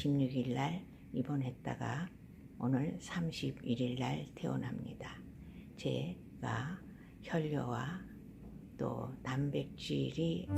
26일 날 입원했다가 오늘 31일 날 퇴원합니다. 제가 혈뇨와 또 단백질이